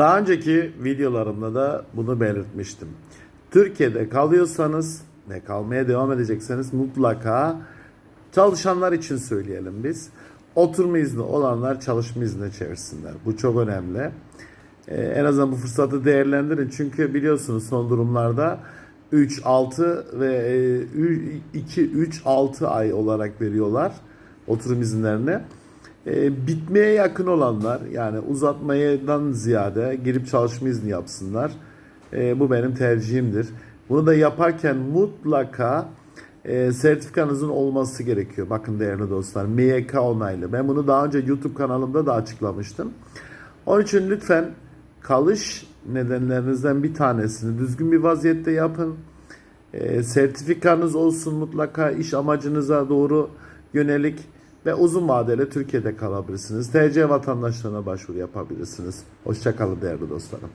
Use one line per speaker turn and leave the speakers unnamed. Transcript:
Daha önceki videolarımda da bunu belirtmiştim. Türkiye'de kalıyorsanız ve kalmaya devam edecekseniz mutlaka çalışanlar için söyleyelim biz. Oturma izni olanlar çalışma iznine çevirsinler. Bu çok önemli. Ee, en azından bu fırsatı değerlendirin. Çünkü biliyorsunuz son durumlarda 3, 6 ve 2, 3, 6 ay olarak veriyorlar oturum izinlerini. Ee, bitmeye yakın olanlar yani uzatmadan ziyade girip çalışma izni yapsınlar. Ee, bu benim tercihimdir. Bunu da yaparken mutlaka e, sertifikanızın olması gerekiyor. Bakın değerli dostlar MYK onaylı. Ben bunu daha önce YouTube kanalımda da açıklamıştım. Onun için lütfen kalış nedenlerinizden bir tanesini düzgün bir vaziyette yapın. E, sertifikanız olsun mutlaka iş amacınıza doğru yönelik ve uzun vadeli Türkiye'de kalabilirsiniz. TC vatandaşlığına başvuru yapabilirsiniz. Hoşçakalın değerli dostlarım.